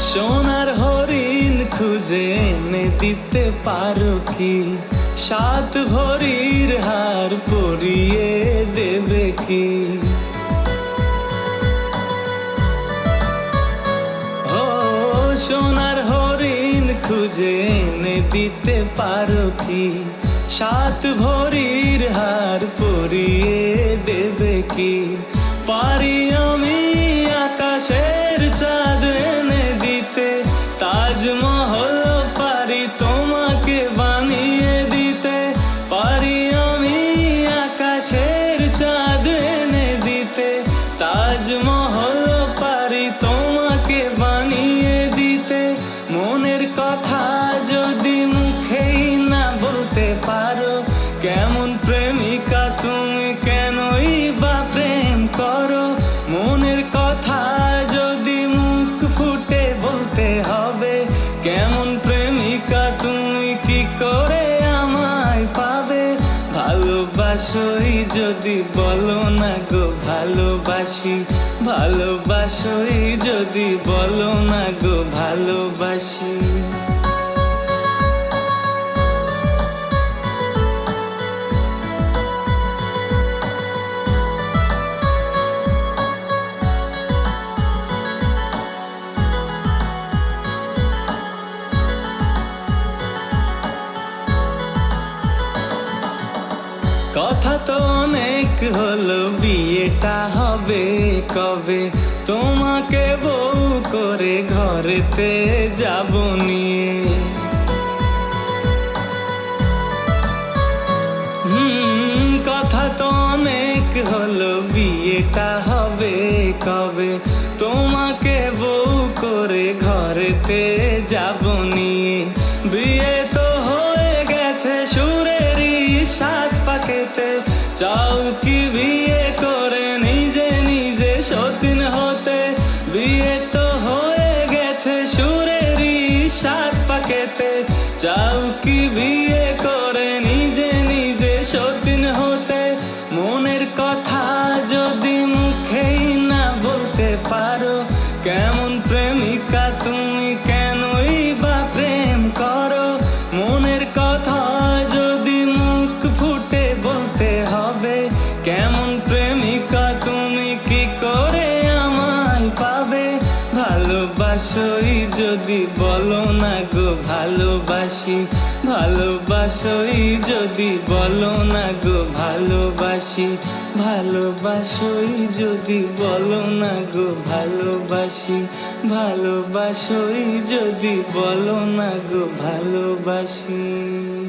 সোনার হরিণ খুঁজে এনে দিতে পারো কি? সাত ভরির হার পরিয়ে দেবে কি? ও সোনার হরিণ খুঁজে এনে দিতে পারো কি? সাত ভরির হার পরিয়ে দেবে কি? পারি কেমন প্রেমিকা তুমি কেনই বা প্রেম করো? মনের কথা যদি মুখ ফুটে বলতে হবে, কেমন প্রেমিকা তুমি কি করে আমায় পাবে? ভালোবাসোই যদি বলো না গো, ভালোবাসি। ভালোবাসোই যদি বলো না গো, ভালোবাসি। কথা তো অনেক হলো, বিয়েটা হবে কবে? তোমাকে বউ করে ঘরেতে যাব নিয়ে। কথা তো অনেক হলো, বিয়েটা হবে কবে? তোমাকে বউ করে ঘরেতে যাব নিয়ে। বিয়ে পাকেতে চাও কি বিয়ে করে নিজে নিজে সতীন হতে? বিয়ে তো হয়ে গেছে সুরেরই সাত পাকেতে। চাও কি বিয়ে করে নিজে নিজে সতীন হতে? মনের কথা যদি মুখেই না বলতে পারো, কেমন প্রেমিকা তুমি? ভালোবাসোই যদি বলো না গো, ভালোবাসি। ভালোবাসোই যদি বলো না গো, ভালোবাসি। ভালোবাসোই যদি বলো না গো, ভালোবাসি। ভালোবাসোই যদি বলো না গো, ভালোবাসি।